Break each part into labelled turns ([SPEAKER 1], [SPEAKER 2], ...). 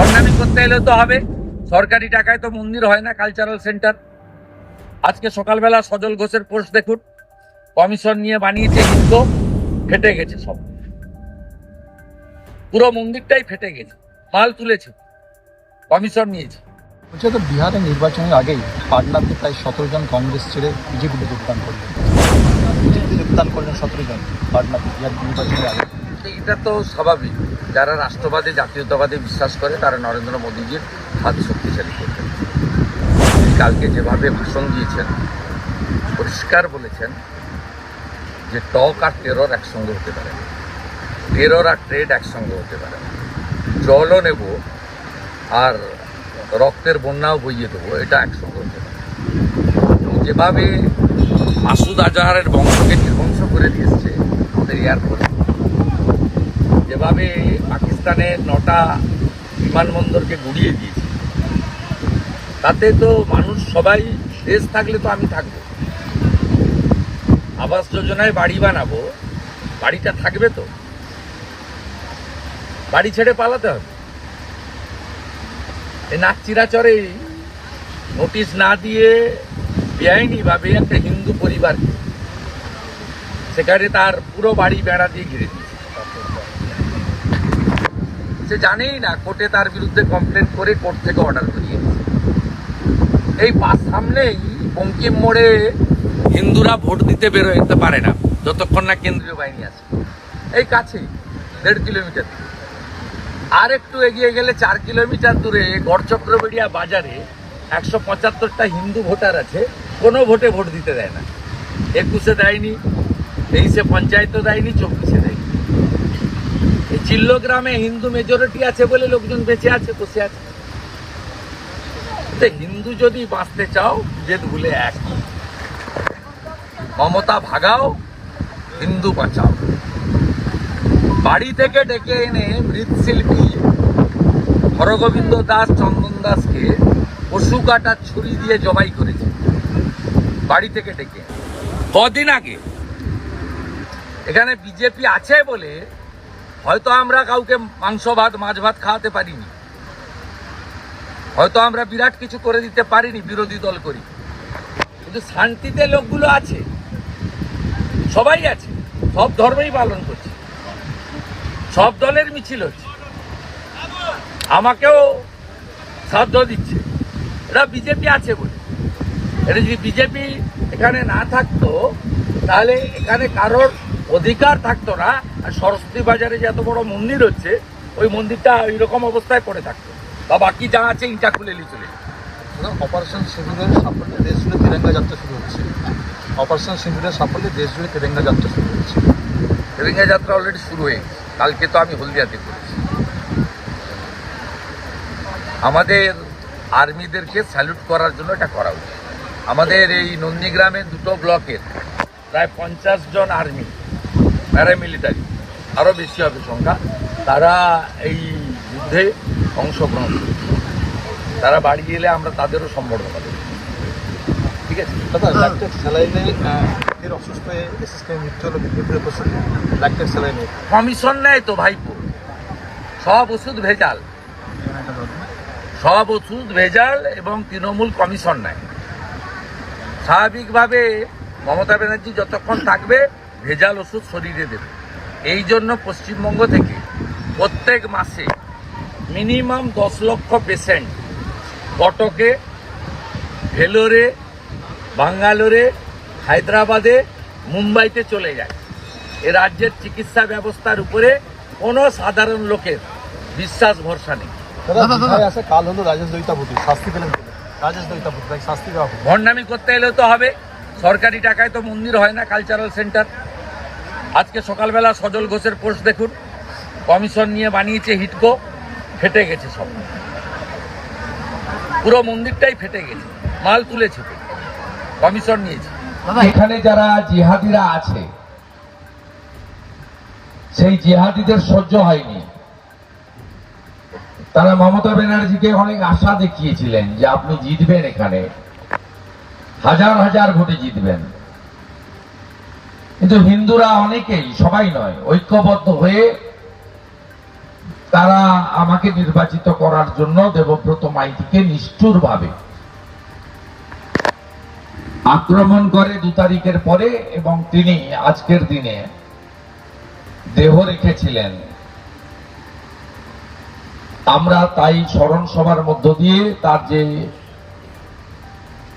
[SPEAKER 1] ভণ্ডামি করতে এলে তো হবে। সরকারি টাকায় তো মন্দির হয় না কালচারাল সেন্টার আজকে সকালবেলা সজল ঘোষের পোস্ট দেখুন। কমিশন নিয়ে বানিয়েছে কিন্তু ফেটে গেছে সব। পুরো মন্দিরটাই ফেটে গেছে। মাল তুলেছে। কমিশন নিয়েছে।
[SPEAKER 2] বলছে তো বিহারে নির্বাচনের আগেই পাটনাতে প্রায় সতেরো জন কংগ্রেস ছেড়ে বিজেপিতে যোগদান করলেন। বিজেপিতে যোগদান করলেন সতেরো জন পাটনাতে বিহার নির্বাচনের আগে।
[SPEAKER 1] এটা তো স্বাভাবিক। যারা রাষ্ট্রবাদী, জাতীয়তাবাদে বিশ্বাস করে, তারা নরেন্দ্র মোদীজির হাত শক্তিশালী করবেন কালকে যেভাবে ভাষণ দিয়েছেন, পরিষ্কার বলেছেন যে টক আর টেরর একসঙ্গে হতে পারে টেরর আর ট্রেড একসঙ্গে হতে পারে জলও নেব আর রক্তের বন্যাও বইয়ে দেবো, এটা একসঙ্গে হতে পারে যেভাবে মাসুদ আজহারের বংশকে নির্বংশ করে দিয়েছে আমাদের এয়ারফোর্স যেভাবে পাকিস্তানের নটা বিমানবন্দরকে গুড়িয়ে দিয়েছে। তাতে তো মানুষ সবাই দেশ থাকলে তো আমি থাকব। আবাস যোজনায় বাড়ি বানাবো, বাড়িটা থাকবে তো। বাড়ি ছেড়ে পালাতে হবে। এই নাচিরাচরে নোটিশ না দিয়ে বেআইনি ভাবে একটা হিন্দু পরিবারকে সেখানে তার পুরো বাড়ি বেড়া দিয়ে ঘিরে দিয়েছে। সে জানেই না কোর্টে তার বিরুদ্ধে কমপ্লেন করে কোর্ট থেকে অর্ডার করিয়ে দিয়েছে। এই পাশ সামনেই বঙ্কিম মোড়ে হিন্দুরা ভোট দিতে বেরোতে পারে না, যতক্ষণ না কেন্দ্রীয় বাহিনী আছে। এই কাছেই, দেড় কিলোমিটার আর একটু এগিয়ে গেলে চার কিলোমিটার দূরে গড়চক্রবেড়িয়া বাজারে একশো পঁচাত্তরটা হিন্দু ভোটার আছে, কোনো ভোটে ভোট দিতে দেয় না। একুশে দেয়নি, তেইশে পঞ্চায়েতও দেয়নি, চব্বিশে এই চিল্ল গ্রামে হিন্দু মেজরিটি আছে বলে লোকজন বেঁচে আছে, বসে আছে। হিন্দু যদি বাঁচতে চাও, যে ভুলে এক। মমতা ভাগাও, হিন্দু বাঁচাও। বাড়ি থেকে ডেকে এনে মৃৎশিল্পী হরগোবিন্দ দাস, চন্দন দাসকে পশু কাটার ছুরি দিয়ে জবাই করেছে। বাড়ি থেকে ডেকে কদিন আগে। এখানে বিজেপি আছে বলে হয়তো আমরা কাউকে মাংস, ভাত, মাছ, ভাত খাওয়াতে পারিনি। হয়তো আমরা বিরাট কিছু করে দিতে পারিনি, বিরোধী দল করি। কিন্তু শান্তিতে লোকগুলো আছে। সবাই আছে। সব ধর্মই পালন করছে। সব দলের মিছিল হচ্ছে। আমাকেও শ্রাদ্ধ দিচ্ছে। এটা বিজেপি আছে বলে। এটা যদি বিজেপি এখানে না থাকতো, তাহলে এখানে কারোর অধিকার থাকতো না আর সরস্বতী বাজারে যে এত বড় মন্দির হচ্ছে ওই মন্দিরটা ওই রকম অবস্থায় পড়ে থাকতো। বা বাকি যা আছে ইটা খুলে নিয়ে চলে
[SPEAKER 2] অপারেশন সিঁদুরের সাফল্যে দেশ জুড়ে তিরঙ্গা যাত্রা শুরু হচ্ছে। অপারেশন সিঁদুরের সাফল্যে দেশ জুড়ে তিরঙ্গা যাত্রা শুরু হচ্ছে।
[SPEAKER 1] তেলেঙ্গা যাত্রা অলরেডি শুরু হয়ে গেছে। কালকে তো আমি হলদিয়াতে করেছি আমাদের আর্মিদেরকে স্যালুট করার জন্য এটা করা উচিত। আমাদের এই নন্দীগ্রামের দুটো ব্লকের প্রায় পঞ্চাশ জন আর্মি। প্যারামিলিটারি আরও বেশি হবে সংখ্যা তারা এই যুদ্ধে অংশগ্রহণ করেছে তারা বাড়ি এলে আমরা তাদেরও সম্বর্ধনা দেব। ঠিক আছে?
[SPEAKER 2] স্যালাইনে এর অসুস্থ হয়ে এসএসকে মৃত্যু হলো বিপ্লবীর প্রসূতি ল্যাকটেক স্যালাইনে
[SPEAKER 1] কমিশন নেয় তো ভাইপো। সব ওষুধ ভেজাল। সব ওষুধ ভেজাল এবং তৃণমূল কমিশন নেয়। স্বাভাবিকভাবে মমতা ব্যানার্জি যতক্ষণ থাকবে ভেজাল ওষুধ শরীরে দেবে। এই জন্য পশ্চিমবঙ্গ থেকে প্রত্যেক মাসে মিনিমাম দশ লক্ষ পেশেন্ট কটকে ভেলোরে বাঙ্গালোরে হায়দ্রাবাদে মুম্বাইতে চলে যায়। এ রাজ্যের চিকিৎসা ব্যবস্থার উপরে কোনো সাধারণ লোকের বিশ্বাস ভরসা নেই।
[SPEAKER 2] দাদা আসে কাল হলো রাজেশ দৈতাপতি শাস্তি পেলেন রাজেশ দৈতাপতি শাস্তি দেওয়া
[SPEAKER 1] ভণ্ডামি করতে এলে তো হবে। সরকারি টাকায় তো মন্দির হয় না কালচারাল সেন্টার আজকে সকালবেলা সজল ঘোষের পোস্ট দেখুন। কমিশন নিয়ে বানিয়েছে হিটকো, ফেটে গেছে সব। পুরো মন্দিরটাই ফেটে গেছে, মাল তুলেছে। কমিশন নিয়েছে।
[SPEAKER 3] এখানে যারা জিহাদিরা আছে, সেই জিহাদিদের সহ্য হয়নি। তারা মমতা ব্যানার্জিকে অনেক আশা দেখিয়েছিলেন যে আপনি জিতবেন এখানে। হাজার হাজার ভোটে জিতবেন। কিন্তু হিন্দুরা অনেকেই, সবাই নয়, ঐক্যবদ্ধ হয়ে
[SPEAKER 1] তারা আমাকে নির্বাচিত করার জন্য দেবব্রত মাইতিকে নিষ্ঠুরভাবে আক্রমণ করে দু তারিখের পরে এবং তিনি আজকের দিনে দেহ রেখেছিলেন। আমরা তাই স্মরণ সভার মধ্য দিয়ে তার যে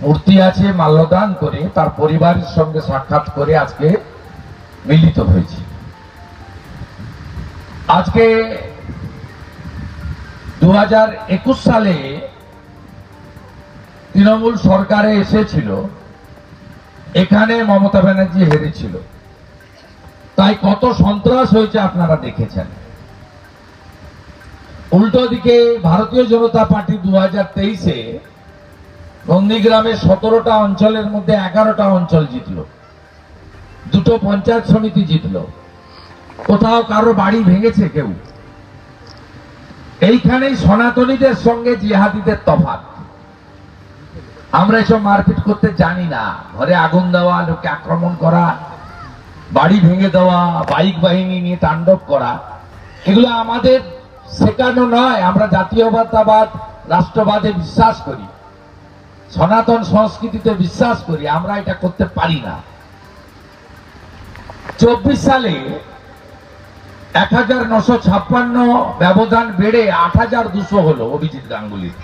[SPEAKER 1] মূর্তি আছে মাল্যদান করে তার পরিবারের সঙ্গে সাক্ষাৎ করে আজকে মিলিত হয়েছি। আজকে দু হাজার একুশ সালে তৃণমূল সরকারে এসেছিল। এখানে মমতা ব্যানার্জি হেরেছিল। তাই কত সন্ত্রাস হয়েছে আপনারা দেখেছেন। উল্টো দিকে ভারতীয় জনতা পার্টি দু হাজার তেইশে নন্দীগ্রামের সতেরোটা অঞ্চলের মধ্যে এগারোটা অঞ্চল জিতল। দুটো পঞ্চায়েত সমিতি জিতল। কোথাও কারও বাড়ি ভেঙেছে কেউ। এইখানেই সনাতনীদের সঙ্গে জিহাদিদের তফাৎ। আমরা এসব মারপিট করতে জানি না। ঘরে আগুন দেওয়া লোকে আক্রমণ করা, বাড়ি ভেঙে দেওয়া, বাইক বাহিনী নিয়ে তাণ্ডব করা, এগুলো আমাদের শেখানো নয়। আমরা জাতীয়তাবাদ, রাষ্ট্রবাদে বিশ্বাস করি। সনাতন সংস্কৃতিতে বিশ্বাস করি। আমরা এটা করতে পারি না। চব্বিশ সালে এক হাজার নশো ছাপ্পান্ন ব্যবধান বেড়ে আট হাজার দুশো হলো অভিজিৎ গাঙ্গুলির।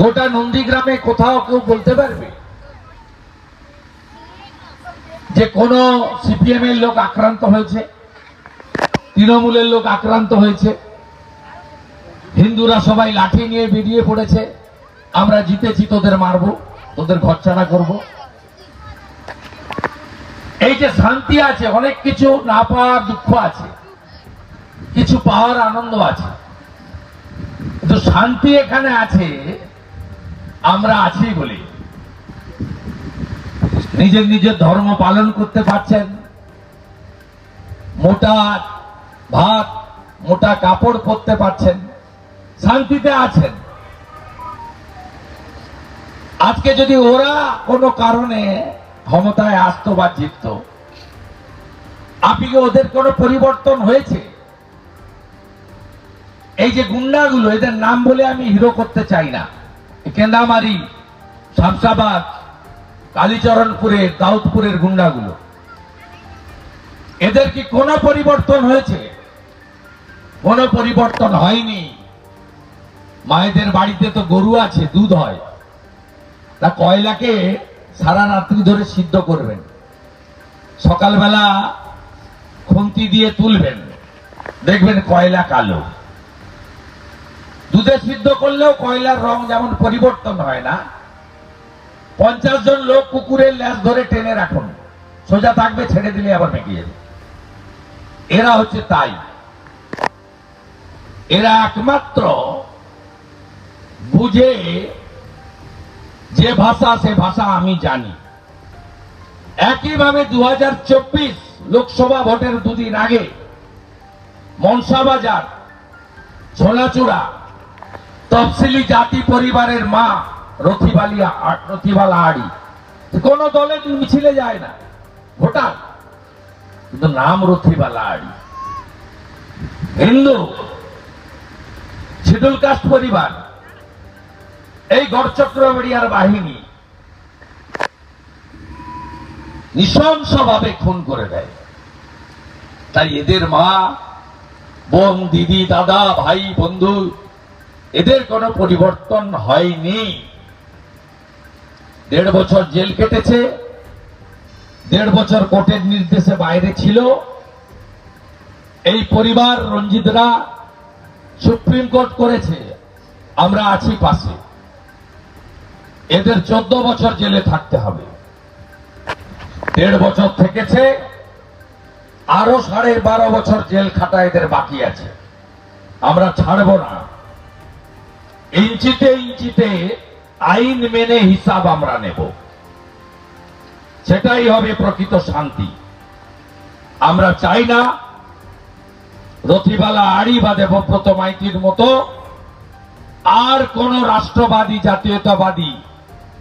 [SPEAKER 1] গোটা নন্দীগ্রামে কোথাও কেউ বলতে পারবে? যে কোন সিপিএম এর লোক আক্রান্ত হয়েছে, তৃণমূলের লোক আক্রান্ত হয়েছে, হিন্দুরা সবাই লাঠি নিয়ে বেরিয়ে পড়েছে, আমরা জিতেছি, তোদের মারবো, তোদের ঘরছাড়া করব। এই যে শান্তি আছে, অনেক কিছু না পাওয়ার দুঃখ আছে, কিছু পাওয়ার আনন্দ আছে। কিন্তু শান্তি এখানে আছে, আমরা আছি বলি। নিজের নিজের ধর্ম পালন করতে পারছেন। মোটা ভাত, মোটা কাপড় পরতে পারছেন। শান্তিতে আছেন। আজকে যদি ওরা কোনো কারণে ক্ষমতায় আসতো বা জিতত। আপনি ওদের কোনো পরিবর্তন হয়েছে? এই যে গুন্ডাগুলো, এদের নাম বলে আমি হিরো করতে চাই না। কেন্দামারি শামসাবাদ কালীচরণপুরের দাউদপুরের গুন্ডাগুলো। এদের কি কোনো পরিবর্তন হয়েছে? কোনো পরিবর্তন হয়নি। মায়েদের বাড়িতে তো গরু আছে, দুধ হয়। তা কয়লাকে সারা রাত্রি ধরে সিদ্ধ করবেন। সকালবেলা খুন্তি দিয়ে তুলবেন। দেখবেন কয়লা কালো। দুধে সিদ্ধ করলেও কয়লার রং যেমন পরিবর্তন হয় না, পঞ্চাশ জন লোক কুকুরের ল্যাস ধরে টেনে রাখুন। সোজা থাকবে, ছেড়ে দিলে আবার মেকে যাবে। এরা হচ্ছে তাই। এরা একমাত্র বুঝে যে ভাষা, সে ভাষা আমি জানি। একইভাবে দু হাজার চব্বিশ লোকসভা ভোটের দুদিন আগে মনসাবাজার ছোলাচূড়া তফসিলি জাতি পরিবারের মা রথিবালিয়া, রথিবালা আড়ি। কোন দলে মিছিলে যায় না, ভোটার। কিন্তু নাম রথিবালা আড়ি। হিন্দু শিডুল কাস্ট পরিবার এই গড়চক্র মিডিয়ার বাহিনী নৃশংসভাবে খুন করে দেয়। তাই এদের মা, বোন, দিদি, দাদা, ভাই, বন্ধু, এদের কোনো পরিবর্তন হয়নি। দেড় বছর জেল কেটেছে, দেড় বছর কোর্টের নির্দেশে বাইরে ছিল। এই পরিবার রঞ্জিতরা সুপ্রিম কোর্ট করেছে, আমরা আছি পাশে। এদের চোদ্দ বছর জেলে থাকতে হবে। দেড় বছর থেকেছে, আরও সাড়ে বারো বছর জেল খাটা এদের বাকি আছে। আমরা ছাড়ব না। ইঞ্চিতে ইঞ্চিতে আইন মেনে হিসাব আমরা নেব। সেটাই হবে প্রকৃত শান্তি। আমরা চাই না রথিবালা আড়ি বা দেবব্রত মাইতির মতো আর কোন রাষ্ট্রবাদী, জাতীয়তাবাদী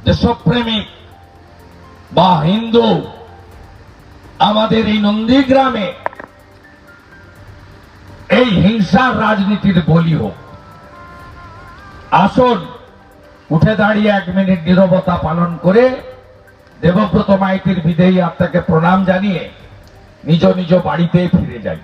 [SPEAKER 1] দেশপ্রেমিক বা হিন্দু আমাদের এই নন্দীগ্রামে এই হিংসার রাজনীতির বলি হোক। আসুন, উঠে দাঁড়িয়ে এক মিনিট নীরবতা পালন করে দেবব্রত মাইতির বিদেয়ী আপনাকে প্রণাম জানিয়ে নিজ নিজ বাড়িতে ফিরে যাই।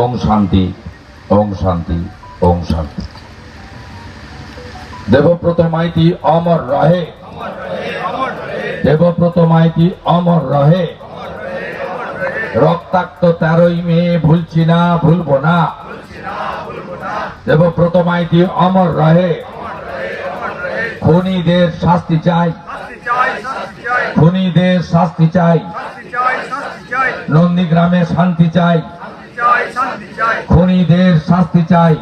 [SPEAKER 1] ওম শান্তি ওম শান্তি ওম শান্তি। দেবব্রত মাইতি অমর রহে। দেবব্রত মাইতি অমর রহে। রক্তাক্ত তেরোই মেয়ে ভুলছি না, ভুলবো না। দেবব্রত মাইতি অমর রহে। খুনিদের শাস্তি চাই। খুনিদের শাস্তি চাই। নন্দীগ্রামে শান্তি চাই। খুনিদের শাস্তি চাই।